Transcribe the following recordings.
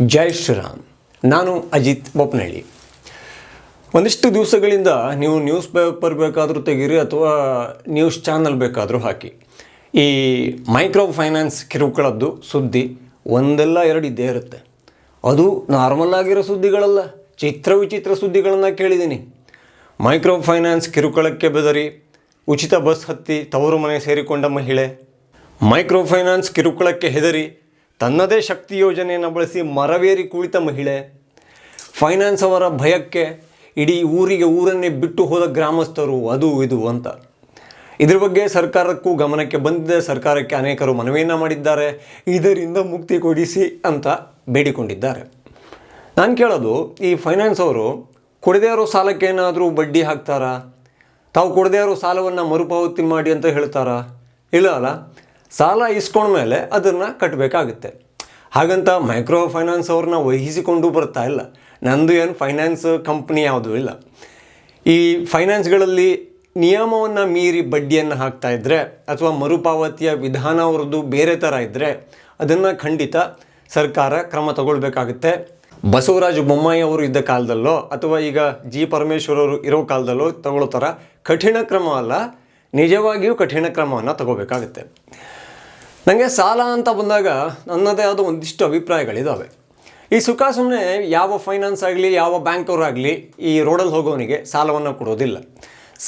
ಜೈ ಶ್ರೀರಾಮ್. ನಾನು ಅಜಿತ್ ಬೊಪ್ಪನಹಳ್ಳಿ ಒಂದಿಷ್ಟು ದಿವಸಗಳಿಂದ ನೀವು ನ್ಯೂಸ್ ಪೇಪರ್ ಬೇಕಾದರೂ ತೆಗೀರಿ ಅಥವಾ ನ್ಯೂಸ್ ಚಾನಲ್ ಬೇಕಾದರೂ ಹಾಕಿ. ಈ ಮೈಕ್ರೋ ಫೈನಾನ್ಸ್ ಕಿರುಕುಳದ್ದು ಸುದ್ದಿ ಒಂದೆಲ್ಲ ಎರಡು ಇದ್ದೇ ಇರುತ್ತೆ. ಅದು ನಾರ್ಮಲ್ ಆಗಿರೋ ಸುದ್ದಿಗಳಲ್ಲ, ಚಿತ್ರ ವಿಚಿತ್ರ ಸುದ್ದಿಗಳನ್ನು ಕೇಳಿದ್ದೀನಿ. ಮೈಕ್ರೋ ಫೈನಾನ್ಸ್ ಕಿರುಕುಳಕ್ಕೆ ಬೆದರಿ ಉಚಿತ ಬಸ್ ಹತ್ತಿ ತವರು ಮನೆ ಸೇರಿಕೊಂಡ ಮಹಿಳೆ. ಮೈಕ್ರೋ ಫೈನಾನ್ಸ್ ಕಿರುಕುಳಕ್ಕೆ ಹೆದರಿ ತನ್ನದೇ ಶಕ್ತಿ ಯೋಜನೆಯನ್ನು ಬಳಸಿ ಮರವೇರಿ ಕುಳಿತ ಮಹಿಳೆ ಫೈನಾನ್ಸ್ ಅವರ ಭಯಕ್ಕೆ ಇಡೀ ಊರಿಗೆ ಊರನ್ನೇ ಬಿಟ್ಟು ಹೋದ ಗ್ರಾಮಸ್ಥರು ಅದು ಇದು ಅಂತ. ಇದ್ರ ಬಗ್ಗೆ ಸರ್ಕಾರಕ್ಕೂ ಗಮನಕ್ಕೆ ಬಂದಿದೆ, ಸರ್ಕಾರಕ್ಕೆ ಅನೇಕರು ಮನವಿಯನ್ನು ಮಾಡಿದ್ದಾರೆ, ಇದರಿಂದ ಮುಕ್ತಿ ಕೊಡಿಸಿ ಅಂತ ಬೇಡಿಕೊಂಡಿದ್ದಾರೆ. ನಾನು ಕೇಳೋದು, ಈ ಫೈನಾನ್ಸ್ ಅವರು ಕೊಡದೇ ಇರೋ ಸಾಲಕ್ಕೆ ಏನಾದರೂ ಬಡ್ಡಿ ಹಾಕ್ತಾರಾ? ತಾವು ಕೊಡದೇ ಇರೋ ಸಾಲವನ್ನು ಮರುಪಾವತಿ ಮಾಡಿ ಅಂತ ಹೇಳ್ತಾರಾ? ಇಲ್ಲ ಅಲ್ಲ? ಸಾಲ ಇಸ್ಕೊಂಡ್ಮೇಲೆ ಅದನ್ನು ಕಟ್ಟಬೇಕಾಗುತ್ತೆ ಹಾಗಂತ ಮೈಕ್ರೋ ಫೈನಾನ್ಸ್ ಅವ್ರನ್ನ ವಹಿಸಿಕೊಂಡು ಬರ್ತಾ ಇಲ್ಲ. ನಂದು ಏನು ಫೈನಾನ್ಸ್ ಕಂಪ್ನಿ ಯಾವುದೂ ಇಲ್ಲ. ಈ ಫೈನಾನ್ಸ್ಗಳಲ್ಲಿ ನಿಯಮವನ್ನು ಮೀರಿ ಬಡ್ಡಿಯನ್ನು ಹಾಕ್ತಾ ಇದ್ದರೆ ಅಥವಾ ಮರುಪಾವತಿಯ ವಿಧಾನ ಅವ್ರದ್ದು ಬೇರೆ ಥರ ಇದ್ದರೆ ಅದನ್ನು ಖಂಡಿತ ಸರ್ಕಾರ ಕ್ರಮ ತಗೊಳ್ಬೇಕಾಗುತ್ತೆ. ಬಸವರಾಜ ಬೊಮ್ಮಾಯಿ ಅವರು ಇದ್ದ ಕಾಲದಲ್ಲೋ ಅಥವಾ ಈಗ ಜಿ ಪರಮೇಶ್ವರ್ ಅವರು ಇರೋ ಕಾಲದಲ್ಲೋ ತಗೊಳ್ಳೋ ಥರ ಕಠಿಣ ಕ್ರಮ ಅಲ್ಲ, ನಿಜವಾಗಿಯೂ ಕಠಿಣ ಕ್ರಮವನ್ನು ತಗೋಬೇಕಾಗುತ್ತೆ. ನನಗೆ ಸಾಲ ಅಂತ ಬಂದಾಗ ನನ್ನದೇ ಆದ ಒಂದಿಷ್ಟು ಅಭಿಪ್ರಾಯಗಳಿದ್ದಾವೆ ಈ ಸುಖ ಸುಮ್ಮನೆ ಯಾವ ಫೈನಾನ್ಸ್ ಆಗಲಿ, ಯಾವ ಬ್ಯಾಂಕ್ ಅವರಾಗಲಿ ಈ ರೋಡಲ್ಲಿ ಹೋಗೋನಿಗೆ ಸಾಲವನ್ನು ಕೊಡೋದಿಲ್ಲ.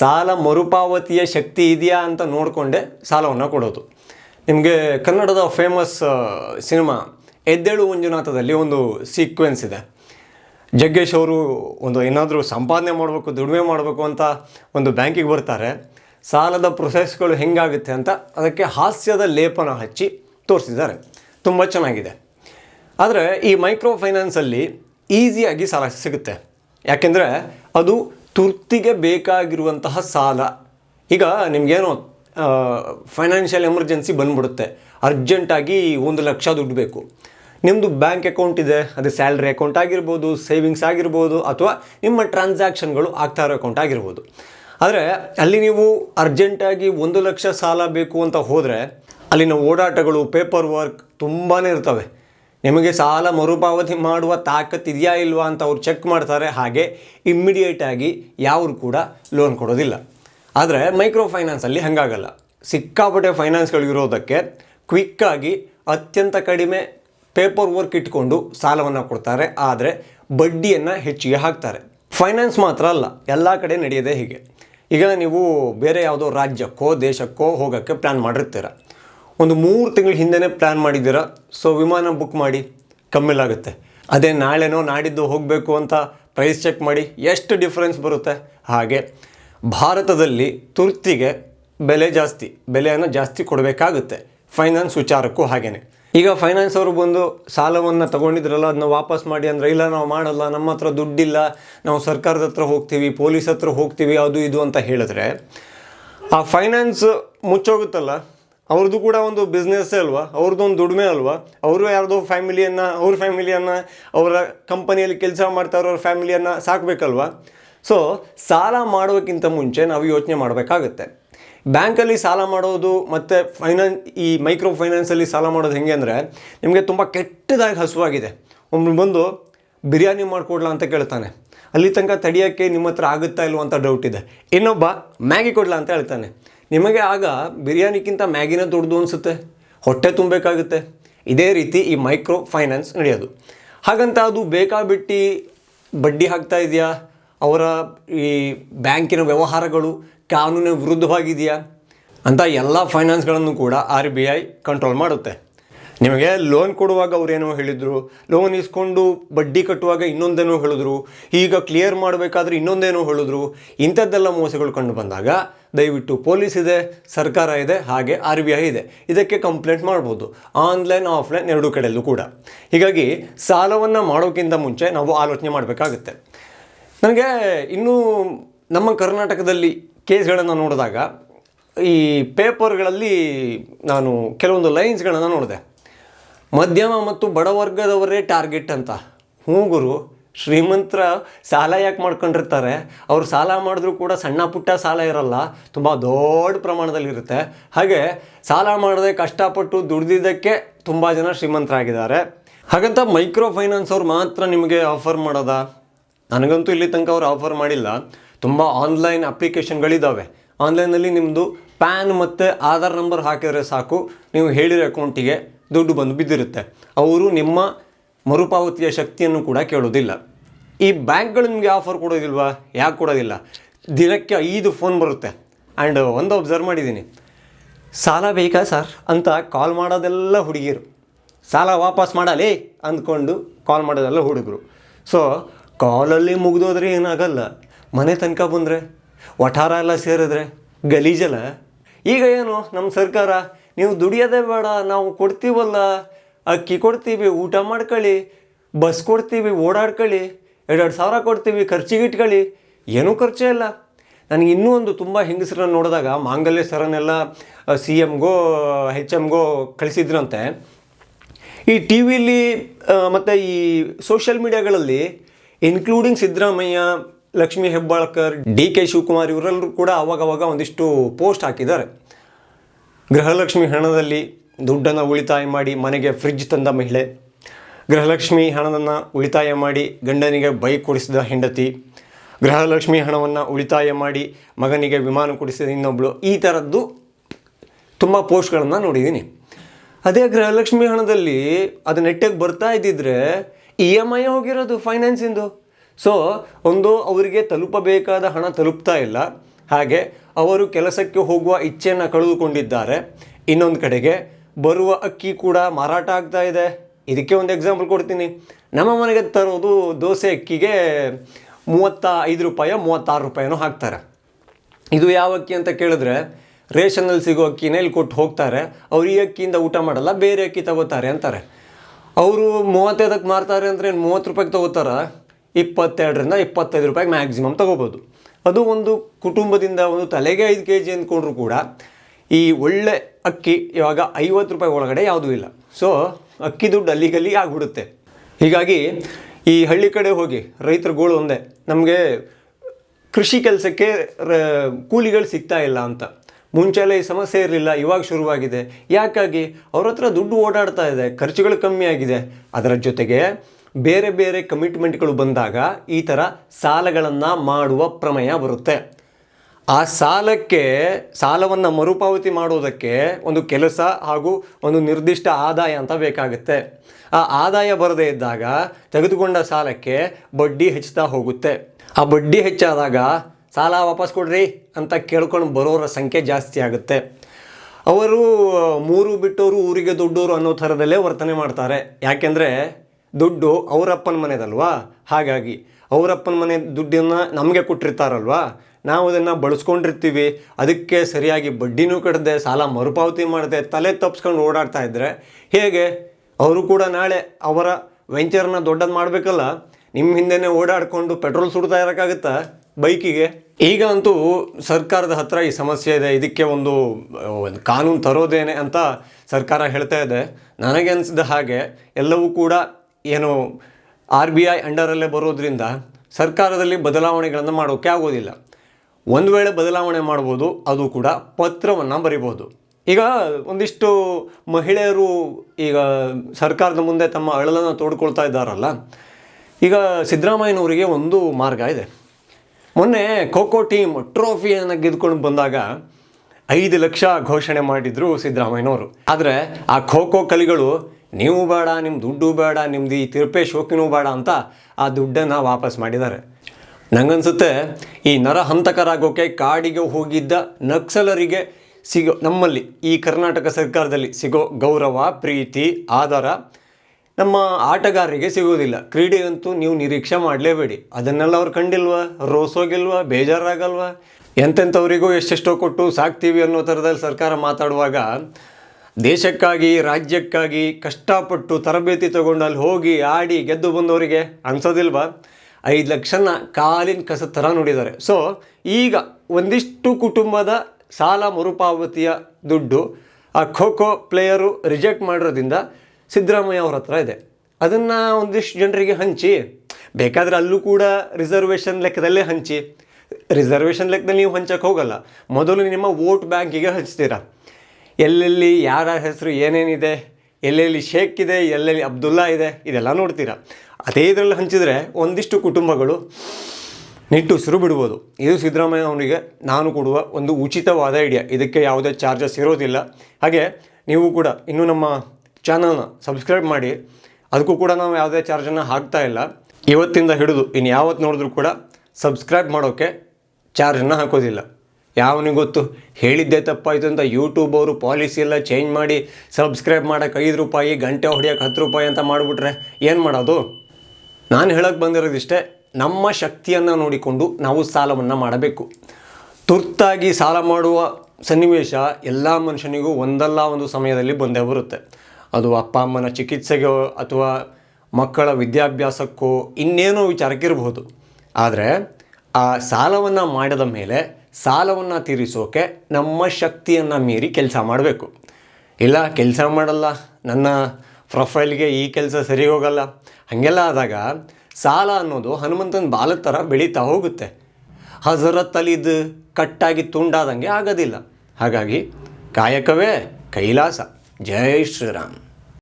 ಸಾಲ ಮರುಪಾವತಿಯ ಶಕ್ತಿ ಇದೆಯಾ ಅಂತ ನೋಡಿಕೊಂಡೆ ಸಾಲವನ್ನು ಕೊಡೋದು. ನಿಮಗೆ ಕನ್ನಡದ ಫೇಮಸ್ ಸಿನಿಮಾ ಎದ್ದೇಳು ಮಂಜುನಾಥದಲ್ಲಿ ಒಂದು ಸೀಕ್ವೆನ್ಸ್ ಇದೆ. ಜಗ್ಗೇಶ್ ಅವರು ಒಂದು ಏನಾದರೂ ಸಂಪಾದನೆ ಮಾಡಬೇಕು, ದುಡಿಮೆ ಮಾಡಬೇಕು ಅಂತ ಒಂದು ಬ್ಯಾಂಕಿಗೆ ಬರ್ತಾರೆ. ಸಾಲದ ಪ್ರೊಸೆಸ್ಗಳು ಹೆಂಗಾಗುತ್ತೆ ಅಂತ ಅದಕ್ಕೆ ಹಾಸ್ಯದ ಲೇಪನ ಹಚ್ಚಿ ತೋರಿಸಿದ್ದಾರೆ. ತುಂಬ ಚೆನ್ನಾಗಿದೆ. ಆದರೆ ಈ ಮೈಕ್ರೋ ಫೈನಾನ್ಸಲ್ಲಿ ಈಸಿಯಾಗಿ ಸಾಲ ಸಿಗುತ್ತೆ. ಯಾಕೆಂದರೆ ಅದು ತುರ್ತಿಗೆ ಬೇಕಾಗಿರುವಂತಹ ಸಾಲ. ಈಗ ನಿಮಗೇನೋ ಫೈನಾನ್ಷಿಯಲ್ ಎಮರ್ಜೆನ್ಸಿ ಬಂದ್ಬಿಡುತ್ತೆ. ಅರ್ಜೆಂಟಾಗಿ ಒಂದು ಲಕ್ಷ ದುಡ್ಡು ಬೇಕು. ನಿಮ್ಮದು ಬ್ಯಾಂಕ್ ಅಕೌಂಟ್ ಇದೆ, ಅದು ಸ್ಯಾಲ್ರಿ ಅಕೌಂಟ್ ಆಗಿರ್ಬೋದು ಸೇವಿಂಗ್ಸ್ ಆಗಿರ್ಬೋದು, ಅಥವಾ ನಿಮ್ಮ ಟ್ರಾನ್ಸಾಕ್ಷನ್ಗಳು ಆಗ್ತಾ ಇರೋ ಅಕೌಂಟ್ ಆಗಿರ್ಬೋದು. ಆದರೆ ಅಲ್ಲಿ ನೀವು ಅರ್ಜೆಂಟಾಗಿ ಒಂದು ಲಕ್ಷ ಸಾಲ ಬೇಕು ಅಂತ ಹೋದರೆ ಅಲ್ಲಿನ ಓಡಾಟಗಳು ಪೇಪರ್ ವರ್ಕ್ ತುಂಬಾ ಇರ್ತವೆ. ನಿಮಗೆ ಸಾಲ ಮರುಪಾವತಿ ಮಾಡುವ ತಾಕತ್ತು ಇದೆಯಾ ಇಲ್ವಾ ಅಂತ ಅವ್ರು ಚೆಕ್ ಮಾಡ್ತಾರೆ. ಹಾಗೆ ಇಮ್ಮಿಡಿಯೇಟಾಗಿ ಯಾರು ಕೂಡ ಲೋನ್ ಕೊಡೋದಿಲ್ಲ. ಆದರೆ ಮೈಕ್ರೋ ಫೈನಾನ್ಸಲ್ಲಿ ಹಾಗಾಗಲ್ಲ. ಸಿಕ್ಕಾಪಟ್ಟೆ ಫೈನಾನ್ಸ್ಗಳಿರೋದಕ್ಕೆ ಕ್ವಿಕ್ಕಾಗಿ ಅತ್ಯಂತ ಕಡಿಮೆ ಪೇಪರ್ ವರ್ಕ್ ಇಟ್ಕೊಂಡು ಸಾಲವನ್ನು ಕೊಡ್ತಾರೆ. ಆದರೆ ಬಡ್ಡಿಯನ್ನು ಹೆಚ್ಚಿಗೆ ಹಾಕ್ತಾರೆ. ಫೈನಾನ್ಸ್ ಮಾತ್ರ ಅಲ್ಲ, ಎಲ್ಲ ಕಡೆ ನಡೆಯೋದೇ ಹೀಗೆ. ಈಗ ನೀವು ಬೇರೆ ಯಾವುದೋ ರಾಜ್ಯಕ್ಕೋ, ದೇಶಕ್ಕೋ ಹೋಗೋಕ್ಕೆ ಪ್ಲ್ಯಾನ್ ಮಾಡಿರ್ತೀರ. ಒಂದು ಮೂರು ತಿಂಗಳ ಹಿಂದೆನೇ ಪ್ಲ್ಯಾನ್ ಮಾಡಿದ್ದೀರ. ಸೊ ವಿಮಾನ ಬುಕ್ ಮಾಡಿ ಕಮ್ಮಿಲಾಗುತ್ತೆ ಅದೇ ನಾಳೆನೋ ನಾಡಿದ್ದು ಹೋಗಬೇಕು ಅಂತ ಪ್ರೈಸ್ ಚೆಕ್ ಮಾಡಿ, ಎಷ್ಟು ಡಿಫ್ರೆನ್ಸ್ ಬರುತ್ತೆ? ಹಾಗೆ, ಭಾರತದಲ್ಲಿ ತುರ್ತಿಗೆ ಬೆಲೆ ಜಾಸ್ತಿ, ಬೆಲೆಯನ್ನು ಜಾಸ್ತಿ ಕೊಡಬೇಕಾಗುತ್ತೆ. ಫೈನಾನ್ಸ್ ವಿಚಾರಕ್ಕೂ ಹಾಗೇನೆ. ಈಗ ಫೈನಾನ್ಸ್ ಅವರು ಬಂದು ಸಾಲವನ್ನು ತಗೊಂಡಿದ್ರಲ್ಲ ಅದನ್ನ ವಾಪಸ್ ಮಾಡಿ ಅಂದರೆ, ಇಲ್ಲ, ನಾವು ಮಾಡಲ್ಲ, ನಮ್ಮ ಹತ್ರ ದುಡ್ಡಿಲ್ಲ, ನಾವು ಸರ್ಕಾರದ ಹತ್ರ ಹೋಗ್ತೀವಿ, ಪೊಲೀಸ್ ಹತ್ರ ಹೋಗ್ತೀವಿ, ಅದು ಇದು ಅಂತ ಹೇಳಿದ್ರೆ, ಆ ಫೈನಾನ್ಸ್ ಮುಚ್ಚೋಗುತ್ತಲ್ಲ ಅವ್ರದ್ದು ಕೂಡ ಒಂದು ಬಿಸ್ನೆಸ್ಸೇ ಅಲ್ವಾ? ಅವ್ರದ್ದು ಒಂದು ದುಡಿಮೆ ಅಲ್ವಾ? ಅವರು ಯಾರ್ದೋ ಫ್ಯಾಮಿಲಿಯನ್ನು ಅವ್ರ ಫ್ಯಾಮಿಲಿಯನ್ನು ಅವರ ಕಂಪನಿಯಲ್ಲಿ ಕೆಲಸ ಮಾಡ್ತಾ ಅವ್ರ ಫ್ಯಾಮಿಲಿಯನ್ನು ಸಾಕಬೇಕಲ್ವಾ? ಸೊ ಸಾಲ ಮಾಡೋಕ್ಕಿಂತ ಮುಂಚೆ ನಾವು ಯೋಚನೆ ಮಾಡಬೇಕಾಗುತ್ತೆ. ಬ್ಯಾಂಕಲ್ಲಿ ಸಾಲ ಮಾಡೋದು ಮತ್ತು ಫೈನಾನ್ ಈ ಮೈಕ್ರೋ ಫೈನಾನ್ಸಲ್ಲಿ ಸಾಲ ಮಾಡೋದು ಹೆಂಗೆ ಅಂದರೆ ನಿಮಗೆ ತುಂಬ ಕೆಟ್ಟದಾಗಿ ಹಸುವಾಗಿದೆ. ಒಮ್ಮೆ ಬಂದು ಬಿರಿಯಾನಿ ಮಾಡಿಕೊಡ್ಲಾ ಅಂತ ಕೇಳ್ತಾನೆ. ಅಲ್ಲಿ ತನಕ ತಡಿಯೋಕ್ಕೆ ನಿಮ್ಮ ಹತ್ರ ಆಗುತ್ತಾ ಇಲ್ವೋ ಡೌಟ್ ಇದೆ. ಇನ್ನೊಬ್ಬ ಮ್ಯಾಗಿ ಕೊಡ್ಲಾ ಅಂತ ಹೇಳ್ತಾನೆ. ನಿಮಗೆ ಆಗ ಬಿರಿಯಾನಿಗಿಂತ ಮ್ಯಾಗಿನ ದೊಡ್ಡದು ಅನಿಸುತ್ತೆ? ಹೊಟ್ಟೆ ತುಂಬಬೇಕಾಗುತ್ತೆ. ಇದೇ ರೀತಿ ಈ ಮೈಕ್ರೋ ಫೈನಾನ್ಸ್ ನಡೆಯೋದು. ಹಾಗಂತ ಅದು ಬೇಕಾಬಿಟ್ಟು ಬಡ್ಡಿ ಹಾಕ್ತಾ ಇದೆಯಾ? ಅವರ ಈ ಬ್ಯಾಂಕಿನ ವ್ಯವಹಾರಗಳು ಕಾನೂನಿನ ವಿರುದ್ಧವಾಗಿದೆಯಾ ಅಂತ ಎಲ್ಲ ಫೈನಾನ್ಸ್ಗಳನ್ನು ಕೂಡ ಆರ್ ಬಿ ಐ ಕಂಟ್ರೋಲ್ ಮಾಡುತ್ತೆ. ನಿಮಗೆ ಲೋನ್ ಕೊಡುವಾಗ ಅವರೇನೋ ಹೇಳಿದರು ಲೋನ್ ಇಸ್ಕೊಂಡು ಬಡ್ಡಿ ಕಟ್ಟುವಾಗ ಇನ್ನೊಂದೇನೋ ಹೇಳಿದ್ರು, ಈಗ ಕ್ಲಿಯರ್ ಮಾಡಬೇಕಾದ್ರೆ ಇನ್ನೊಂದೇನೋ ಹೇಳಿದ್ರು, ಇಂಥದ್ದೆಲ್ಲ ಮೋಸಗಳು ಕಂಡು ಬಂದಾಗ ದಯವಿಟ್ಟು ಪೊಲೀಸ್ ಇದೆ, ಸರ್ಕಾರ ಇದೆ, ಹಾಗೆ ಆರ್ ಬಿ ಐ ಇದೆ. ಇದಕ್ಕೆ ಕಂಪ್ಲೇಂಟ್ ಮಾಡ್ಬೋದು ಆನ್ಲೈನ್ ಆಫ್ಲೈನ್ ಎರಡೂ ಕಡೆಯಲ್ಲೂ ಕೂಡ. ಹೀಗಾಗಿ ಸಾಲವನ್ನು ಮಾಡೋಕ್ಕಿಂತ ಮುಂಚೆ ನಾವು ಆಲೋಚನೆ ಮಾಡಬೇಕಾಗುತ್ತೆ. ನನಗೆ ಇನ್ನೂ ನಮ್ಮ ಕರ್ನಾಟಕದಲ್ಲಿ ಕೇಸ್ಗಳನ್ನು ನೋಡಿದಾಗ, ಈ ಪೇಪರ್ಗಳಲ್ಲಿ ನಾನು ಕೆಲವೊಂದು ಲೈನ್ಸ್ಗಳನ್ನು ನೋಡಿದೆ. ಮಧ್ಯಮ ಮತ್ತು ಬಡವರ್ಗದವರೇ ಟಾರ್ಗೆಟ್ ಅಂತ. ಹ್ಞೂ ಗುರು, ಶ್ರೀಮಂತರ ಸಾಲ ಯಾಕೆ ಮಾಡ್ಕೊಂಡಿರ್ತಾರೆ? ಅವರು ಸಾಲ ಮಾಡಿದ್ರೂ ಕೂಡ ಸಣ್ಣ ಪುಟ್ಟ ಸಾಲ ಇರಲ್ಲ, ತುಂಬ ದೊಡ್ಡ ಪ್ರಮಾಣದಲ್ಲಿ ಇರುತ್ತೆ. ಹಾಗೆ ಸಾಲ ಮಾಡದೆ ಕಷ್ಟಪಟ್ಟು ದುಡ್ದಿದ್ದಕ್ಕೆ ತುಂಬ ಜನ ಶ್ರೀಮಂತರಾಗಿದ್ದಾರೆ. ಹಾಗಂತ ಮೈಕ್ರೋ ಫೈನಾನ್ಸ್ ಅವ್ರು ಮಾತ್ರ ನಿಮಗೆ ಆಫರ್ ಮಾಡೋದಾ? ನನಗಂತೂ ಇಲ್ಲಿ ತನಕ ಅವ್ರು ಆಫರ್ ಮಾಡಿಲ್ಲ. ತುಂಬ ಆನ್ಲೈನ್ ಅಪ್ಲಿಕೇಶನ್ಗಳಿದ್ದಾವೆ ಆನ್ಲೈನಲ್ಲಿ ನಿಮ್ಮದು ಪ್ಯಾನ್ ಮತ್ತು ಆಧಾರ್ ನಂಬರ್ ಹಾಕಿದರೆ ಸಾಕು. ನೀವು ಹೇಳಿರೋ ಅಕೌಂಟಿಗೆ ದುಡ್ಡು ಬಂದು ಬಿದ್ದಿರುತ್ತೆ. ಅವರು ನಿಮ್ಮ ಮರುಪಾವತಿಯ ಶಕ್ತಿಯನ್ನು ಕೂಡ ಕೇಳೋದಿಲ್ಲ ಈ ಬ್ಯಾಂಕ್ಗಳು ನಿಮಗೆ ಆಫರ್ ಕೊಡೋದಿಲ್ವಾ? ಯಾಕೆ ಕೊಡೋದಿಲ್ಲ? ದಿನಕ್ಕೆ ಐದು ಫೋನ್ ಬರುತ್ತೆ. ಆ್ಯಂಡ್ ಒಂದು ಅಬ್ಸರ್ವ್ ಮಾಡಿದ್ದೀನಿ. ಸಾಲ ಬೇಕಾ ಸರ್? ಅಂತ ಕಾಲ್ ಮಾಡೋದೆಲ್ಲ ಹುಡುಗಿರು. ಸಾಲ ವಾಪಸ್ ಮಾಡಲೇ ಅಂದ್ಕೊಂಡು ಕಾಲ್ ಮಾಡೋದೆಲ್ಲ ಹುಡುಗರು. ಸೊ ಕಾಲಲ್ಲಿ ಮುಗಿದೋದ್ರೆ ಏನಾಗಲ್ಲ. ಮನೆ ತನಕ ಬಂದರೆ, ವಠಾರ ಎಲ್ಲ ಸೇರಿದ್ರೆ, ಗಲೀಜಲ್ಲ? ಈಗ ಏನು ನಮ್ಮ ಸರ್ಕಾರ, ನೀವು ದುಡಿಯೋದೇ ಬೇಡ, ನಾವು ಕೊಡ್ತೀವಲ್ಲ, ಅಕ್ಕಿ ಕೊಡ್ತೀವಿ, ಊಟ ಮಾಡ್ಕೊಳ್ಳಿ, ಬಸ್ ಕೊಡ್ತೀವಿ, ಓಡಾಡ್ಕೊಳ್ಳಿ ಎರಡೆರಡು ಸಾವಿರ ಕೊಡ್ತೀವಿ, ಖರ್ಚಿಗೆ ಇಟ್ಕೊಳ್ಳಿ, ಏನೂ ಖರ್ಚೇ ಇಲ್ಲ. ನನಗೆ ಇನ್ನೂ ಒಂದು ತುಂಬ ಹೆಂಗಸರನ್ನು ನೋಡಿದಾಗ, ಮಾಂಗಲ್ಯ ಸರನ್ನೆಲ್ಲ ಸಿ ಎಮ್ಗೋ ಹೆಚ್ ಎಮ್ಗೋ ಕಳಿಸಿದ್ರಂತೆ. ಈ ಟಿ ವಿಲಿ ಮತ್ತು ಈ social ಮೀಡಿಯಾಗಳಲ್ಲಿ including Siddaramaiah Lakshmi Hebbalkar, D K Shivakumar ಇವರೆಲ್ಲರೂ ಕೂಡ ಅವಾಗವಾಗ ಒಂದಿಷ್ಟು ಪೋಸ್ಟ್ ಹಾಕಿದ್ದಾರೆ. ಗೃಹಲಕ್ಷ್ಮಿ ಹಣದಲ್ಲಿ ದುಡ್ಡನ್ನು ಉಳಿತಾಯ ಮಾಡಿ ಮನೆಗೆ ಫ್ರಿಡ್ಜ್ ತಂದ ಮಹಿಳೆ. ಗೃಹಲಕ್ಷ್ಮಿ ಹಣವನ್ನು ಉಳಿತಾಯ ಮಾಡಿ ಗಂಡನಿಗೆ ಬೈಕ್ ಕೊಡಿಸಿದ ಹೆಂಡತಿ. ಗೃಹಲಕ್ಷ್ಮಿ ಹಣವನ್ನು ಉಳಿತಾಯ ಮಾಡಿ ಮಗನಿಗೆ ವಿಮಾನ ಕೊಡಿಸಿದ ಇನ್ನೊಬ್ಬಳು ಈ ಥರದ್ದು ತುಂಬ ಪೋಸ್ಟ್ಗಳನ್ನು ನೋಡಿದ್ದೀನಿ ಅದೇ ಗೃಹಲಕ್ಷ್ಮಿ ಹಣದಲ್ಲಿ ಅದು ನೆಟ್ಟಗೆ ಬರ್ತಾ ಇದ್ದಿದ್ರೆ ಇ ಎಂ ಐ ಹೋಗಿರೋದು ಫೈನಾನ್ಸಿಂದು ಸೊ ಒಂದು ಅವರಿಗೆ ತಲುಪಬೇಕಾದ ಹಣ ತಲುಪ್ತಾ ಇಲ್ಲ. ಹಾಗೆ ಅವರು ಕೆಲಸಕ್ಕೆ ಹೋಗುವ ಇಚ್ಛೆಯನ್ನು ಕಳೆದುಕೊಂಡಿದ್ದಾರೆ. ಇನ್ನೊಂದು ಕಡೆಗೆ ಬರುವ ಅಕ್ಕಿ ಕೂಡ ಮಾರಾಟ ಆಗ್ತಾ ಇದೆ. ಇದಕ್ಕೆ ಒಂದು ಎಕ್ಸಾಂಪಲ್ ಕೊಡ್ತೀನಿ. ನಮ್ಮ ಮನೆಗೆ ತರೋದು ದೋಸೆ ಅಕ್ಕಿಗೆ ಮೂವತ್ತ ಐದು ರೂಪಾಯಿ, ಮೂವತ್ತಾರು ರೂಪಾಯಿನೂ ಹಾಕ್ತಾರೆ. ಇದು ಯಾವ ಅಕ್ಕಿ ಅಂತ ಕೇಳಿದ್ರೆ ರೇಷನಲ್ಲಿ ಸಿಗೋ ಅಕ್ಕಿನೇ ಇಲ್ಲಿ ಕೊಟ್ಟು ಹೋಗ್ತಾರೆ. ಅವ್ರು ಈ ಅಕ್ಕಿಯಿಂದ ಊಟ ಮಾಡಲ್ಲ, ಬೇರೆ ಅಕ್ಕಿ ತಗೋತಾರೆ ಅಂತಾರೆ. ಅವರು ಮೂವತ್ತೈದಕ್ಕೆ ಮಾರ್ತಾರೆ ಅಂದರೆ ಮೂವತ್ತು ರೂಪಾಯಿಗೆ ತಗೋತಾರ? ಇಪ್ಪತ್ತೆರಡರಿಂದ ಇಪ್ಪತ್ತೈದು ರೂಪಾಯಿಗೆ ಮ್ಯಾಕ್ಸಿಮಮ್ ತೊಗೋಬೋದು. ಅದು ಒಂದು ಕುಟುಂಬದಿಂದ ಒಂದು ತಲೆಗೆ ಐದು ಕೆ ಜಿ ಅಂದ್ಕೊಂಡ್ರು ಕೂಡ ಈ ಒಳ್ಳೆ ಅಕ್ಕಿ ಇವಾಗ ಐವತ್ತು ರೂಪಾಯಿ ಒಳಗಡೆ ಯಾವುದೂ ಇಲ್ಲ. ಸೊ ಅಕ್ಕಿ ದುಡ್ಡು ಅಲ್ಲಿಗಲ್ಲಿ ಆಗಿಬಿಡುತ್ತೆ. ಹೀಗಾಗಿ ಈ ಹಳ್ಳಿ ಕಡೆ ಹೋಗಿ ರೈತರ ಗೋಳು ಒಂದೇ, ನಮಗೆ ಕೃಷಿ ಕೆಲಸಕ್ಕೆ ರ- ಕೂಲಿಗಳು ಸಿಗ್ತಾ ಇಲ್ಲ ಅಂತ. ಮುಂಚೆಲ್ಲ ಈ ಸಮಸ್ಯೆ ಇರಲಿಲ್ಲ, ಇವಾಗ ಶುರುವಾಗಿದೆ. ಯಾಕಾಗಿ? ಅವ್ರ ಹತ್ರ ದುಡ್ಡು ಓಡಾಡ್ತಾ ಇದೆ, ಖರ್ಚುಗಳು ಕಮ್ಮಿ ಆಗಿದೆ. ಅದರ ಜೊತೆಗೆ ಬೇರೆ ಬೇರೆ ಕಮಿಟ್ಮೆಂಟ್ಗಳು ಬಂದಾಗ ಈ ಥರ ಸಾಲಗಳನ್ನು ಮಾಡುವ ಪ್ರಮೇಯ ಬರುತ್ತೆ. ಆ ಸಾಲಕ್ಕೆ, ಸಾಲವನ್ನು ಮರುಪಾವತಿ ಮಾಡೋದಕ್ಕೆ ಒಂದು ಕೆಲಸ ಹಾಗೂ ಒಂದು ನಿರ್ದಿಷ್ಟ ಆದಾಯ ಅಂತ ಬೇಕಾಗುತ್ತೆ. ಆ ಆದಾಯ ಬರದೇ ಇದ್ದಾಗ ತೆಗೆದುಕೊಂಡ ಸಾಲಕ್ಕೆ ಬಡ್ಡಿ ಹೆಚ್ಚುತ್ತಾ ಹೋಗುತ್ತೆ. ಆ ಬಡ್ಡಿ ಹೆಚ್ಚಾದಾಗ ಸಾಲ ವಾಪಸ್ ಕೊಡ್ರಿ ಅಂತ ಕೇಳ್ಕೊಂಡು ಬರೋರ ಸಂಖ್ಯೆ ಜಾಸ್ತಿ ಆಗುತ್ತೆ. ಅವರು, ಮೂರು ಬಿಟ್ಟವರು ಊರಿಗೆ ದೊಡ್ಡವರು ಅನ್ನೋ ಥರದಲ್ಲೇ ವರ್ತನೆ ಮಾಡ್ತಾರೆ. ಯಾಕೆಂದರೆ ದುಡ್ಡು ಅವರಪ್ಪನ ಮನೆಯದಲ್ವಾ ಹಾಗಾಗಿ ಅವರಪ್ಪನ ಮನೆ ದುಡ್ಡನ್ನು ನಮಗೆ ಕೊಟ್ಟಿರ್ತಾರಲ್ವಾ? ನಾವು ಅದನ್ನು ಬಳಸ್ಕೊಂಡಿರ್ತೀವಿ. ಅದಕ್ಕೆ ಸರಿಯಾಗಿ ಬಡ್ಡಿನೂ ಕಟ್ಟದೆ ಸಾಲ ಮರುಪಾವತಿ ಮಾಡದೆ, ತಲೆ ತಪ್ಪಿಸ್ಕೊಂಡು ಓಡಾಡ್ತಾ ಇದ್ದರೆ ಹೇಗೆ? ಅವರು ಕೂಡ ನಾಳೆ ಅವರ ವೆಂಚರ್ನ ದೊಡ್ಡದು ಮಾಡಬೇಕಲ್ಲ? ನಿಮ್ಮ ಹಿಂದೆನೇ ಓಡಾಡಿಕೊಂಡು ಪೆಟ್ರೋಲ್ ಸುಡ್ತಾ ಇರೋಕ್ಕಾಗುತ್ತಾ ಬೈಕಿಗೆ? ಈಗ ಅಂತೂ ಸರ್ಕಾರದ ಹತ್ರ ಈ ಸಮಸ್ಯೆ ಇದೆ. ಇದಕ್ಕೆ ಒಂದು ಒಂದು ಕಾನೂನು ತರೋದೇನೆ ಅಂತ ಸರ್ಕಾರ ಹೇಳ್ತಾ ಇದೆ. ನನಗೆ ಅನಿಸಿದ ಹಾಗೆ ಎಲ್ಲವೂ ಕೂಡ ಏನು ಆರ್ ಬಿ ಐ ಅಂಡರಲ್ಲೇ ಬರೋದ್ರಿಂದ ಸರ್ಕಾರದಲ್ಲಿ ಬದಲಾವಣೆಗಳನ್ನು ಮಾಡೋಕ್ಕೆ ಆಗೋದಿಲ್ಲ. ಒಂದು ವೇಳೆ ಬದಲಾವಣೆ ಮಾಡ್ಬೋದು, ಅದು ಕೂಡ ಪತ್ರವನ್ನು ಬರಿಬೋದು. ಈಗ ಒಂದಿಷ್ಟು ಮಹಿಳೆಯರು ಈಗ ಸರ್ಕಾರದ ಮುಂದೆ ತಮ್ಮ ಅಳಲನ್ನು ತೋಡ್ಕೊಳ್ತಾ ಇದ್ದಾರಲ್ಲ, ಈಗ ಸಿದ್ದರಾಮಯ್ಯನವರಿಗೆ ಒಂದು ಮಾರ್ಗ ಇದೆ. ಮೊನ್ನೆ ಖೋಖೋ ಟೀಮ್ ಟ್ರೋಫಿಯನ್ನು ಗೆದ್ಕೊಂಡು ಬಂದಾಗ ಐದು ಲಕ್ಷ ಘೋಷಣೆ ಮಾಡಿದ್ರು ಸಿದ್ದರಾಮಯ್ಯನವರು. ಆದರೆ ಆ ಖೋ ಖೋ ಕಲಿಗಳು ನೀವು ಬೇಡ ನಿಮ್ಮ ದುಡ್ಡು ಬೇಡ, ನಿಮ್ದು ಈ ತಿರುಪೆ ಶೋಕಿನೂ ಬೇಡ ಅಂತ ಆ ದುಡ್ಡನ್ನು ವಾಪಸ್ ಮಾಡಿದ್ದಾರೆ. ನಂಗನ್ಸುತ್ತೆ, ಈ ನರ ಹಂತಕರಾಗೋಕೆ ಕಾಡಿಗೆ ಹೋಗಿದ್ದ ನಕ್ಸಲರಿಗೆ ಸಿಗೋ, ನಮ್ಮಲ್ಲಿ, ಈ ಕರ್ನಾಟಕ ಸರ್ಕಾರದಲ್ಲಿ ಸಿಗೋ ಗೌರವ, ಪ್ರೀತಿ ಆಧಾರ ನಮ್ಮ ಆಟಗಾರರಿಗೆ ಸಿಗೋದಿಲ್ಲ ಕ್ರೀಡೆಯಂತೂ ನೀವು ನಿರೀಕ್ಷೆ ಮಾಡಲೇಬೇಡಿ. ಅದನ್ನೆಲ್ಲ ಅವ್ರು ಕಂಡಿಲ್ವಾ? ರೋಸೋಗಿಲ್ವಾ? ಬೇಜಾರಾಗಲ್ವಾ? ಎಂತೆಂಥವರಿಗೂ ಎಷ್ಟೆಷ್ಟೋ ಕೊಟ್ಟು ಸಾಕ್ತೀವಿ ಅನ್ನೋ ಥರದಲ್ಲಿ ಸರ್ಕಾರ ಮಾತಾಡುವಾಗ ದೇಶಕ್ಕಾಗಿ, ರಾಜ್ಯಕ್ಕಾಗಿ ಕಷ್ಟಪಟ್ಟು ತರಬೇತಿ ತಗೊಂಡು ಅಲ್ಲಿ ಹೋಗಿ ಆಡಿ ಗೆದ್ದು ಬಂದವರಿಗೆ ಅನ್ಸೋದಿಲ್ವಾ? ಐದು ಲಕ್ಷನ ಕಾಲಿನ ಕಸ ಥರ ನೋಡಿದ್ದಾರೆ. ಸೊ ಈಗ ಒಂದಿಷ್ಟು ಕುಟುಂಬದ ಸಾಲ ಮರುಪಾವತಿಯ ದುಡ್ಡು ಆ ಖೋ ಖೋ ಪ್ಲೇಯರು ರಿಜೆಕ್ಟ್ ಮಾಡಿರೋದ್ರಿಂದ ಸಿದ್ದರಾಮಯ್ಯ ಅವ್ರ ಹತ್ರ ಇದೆ. ಅದನ್ನು ಒಂದಿಷ್ಟು ಜನರಿಗೆ ಹಂಚಿ, ಬೇಕಾದರೆ ಅಲ್ಲೂ ಕೂಡ ರಿಸರ್ವೇಷನ್ ಲೆಕ್ಕದಲ್ಲೇ ಹಂಚಿ. ರಿಸರ್ವೇಷನ್ ಲೆಕ್ಕದಲ್ಲಿ ನೀವು ಹಂಚಕ್ಕೆ ಹೋಗಲ್ಲ. ಮೊದಲು ನಿಮ್ಮ ವೋಟ್ ಬ್ಯಾಂಕಿಗೆ ಹಂಚ್ತೀರಾ? ಎಲ್ಲೆಲ್ಲಿ ಯಾರ ಹೆಸರು ಏನೇನಿದೆ, ಎಲ್ಲೆಲ್ಲಿ ಶೇಖ್ ಇದೆ, ಎಲ್ಲೆಲ್ಲಿ ಅಬ್ದುಲ್ಲಾ ಇದೆ, ಇದೆಲ್ಲ ನೋಡ್ತೀರಾ. ಅದೇ ಇದರಲ್ಲಿ ಹಂಚಿದರೆ ಒಂದಿಷ್ಟು ಕುಟುಂಬಗಳು ನಿಟ್ಟು ನಿಟ್ಟುಸಿರು ಬಿಡ್ಬೋದು. ಇದು ಸಿದ್ದರಾಮಯ್ಯ ಅವರಿಗೆ ನಾನು ಕೊಡುವ ಒಂದು ಉಚಿತವಾದ ಐಡಿಯಾ ಇದಕ್ಕೆ ಯಾವುದೇ ಚಾರ್ಜಸ್ ಇರೋದಿಲ್ಲ. ಹಾಗೆ ನೀವು ಕೂಡ ಇನ್ನೂ ನಮ್ಮ ಚಾನಲ್ನ ಸಬ್ಸ್ಕ್ರೈಬ್ ಮಾಡಿ. ಅದಕ್ಕೂ ಕೂಡ ನಾವು ಯಾವುದೇ ಚಾರ್ಜನ್ನು ಹಾಕ್ತಾ ಇಲ್ಲ. ಇವತ್ತಿಂದ ಹಿಡಿದು ಇನ್ನು ಯಾವತ್ತು ನೋಡಿದ್ರೂ ಕೂಡ ಸಬ್ಸ್ಕ್ರೈಬ್ ಮಾಡೋಕ್ಕೆ ಚಾರ್ಜನ್ನು ಹಾಕೋದಿಲ್ಲ. ಯಾವನಿಗೆ ಗೊತ್ತು? ಹೇಳಿದ್ದೆ ತಪ್ಪಾಯಿತು ಅಂತ ಯೂಟ್ಯೂಬ್ ಅವರು ಪಾಲಿಸಿ ಎಲ್ಲ ಚೇಂಜ್ ಮಾಡಿ ಸಬ್ಸ್ಕ್ರೈಬ್ ಮಾಡೋಕೆ ಐದು ರೂಪಾಯಿ, ಗಂಟೆ ಹೊಡಿಯೋಕೆ ಹತ್ತು ರೂಪಾಯಿ ಅಂತ ಮಾಡಿಬಿಟ್ರೆ ಏನು ಮಾಡೋದು? ನಾನು ಹೇಳೋಕ್ಕೆ ಬಂದಿರೋದಿಷ್ಟೇ, ನಮ್ಮ ಶಕ್ತಿಯನ್ನು ನೋಡಿಕೊಂಡು ನಾವು ಸಾಲವನ್ನು ಮಾಡಬೇಕು. ತುರ್ತಾಗಿ ಸಾಲ ಮಾಡುವ ಸನ್ನಿವೇಶ ಎಲ್ಲ ಮನುಷ್ಯನಿಗೂ ಒಂದಲ್ಲ ಒಂದು ಸಮಯದಲ್ಲಿ ಬಂದೇ ಬರುತ್ತೆ. ಅದು ಅಪ್ಪ, ಅಮ್ಮನ ಚಿಕಿತ್ಸೆಗೋ ಅಥವಾ ಮಕ್ಕಳ ವಿದ್ಯಾಭ್ಯಾಸಕ್ಕೋ ಇನ್ನೇನೋ ವಿಚಾರಕ್ಕಿರಬಹುದು ಆದರೆ ಆ ಸಾಲವನ್ನು ಮಾಡಿದ ಮೇಲೆ ಸಾಲವನ್ನು ತೀರಿಸೋಕೆ ನಮ್ಮ ಶಕ್ತಿಯನ್ನು ಮೀರಿ ಕೆಲಸ ಮಾಡಬೇಕು. ಇಲ್ಲ, ಕೆಲಸ ಮಾಡಲ್ಲ. ನನ್ನ ಪ್ರೊಫೈಲ್ಗೆ ಈ ಕೆಲಸ ಸರಿ ಹೋಗಲ್ಲ ಹಾಗೆಲ್ಲ ಆದಾಗ ಸಾಲ ಅನ್ನೋದು ಹನುಮಂತನ ಬಾಲದ ಥರ ಬೆಳೀತಾ ಹೋಗುತ್ತೆ. ಹಜರತ್ ಅಲಿದು ಕಟ್ಟಾಗಿ ತುಂಡಾದಂಗೆ ಆಗೋದಿಲ್ಲ. ಹಾಗಾಗಿ ಕಾಯಕವೇ ಕೈಲಾಸ. ಜೈ ಶ್ರೀರಾಮ್.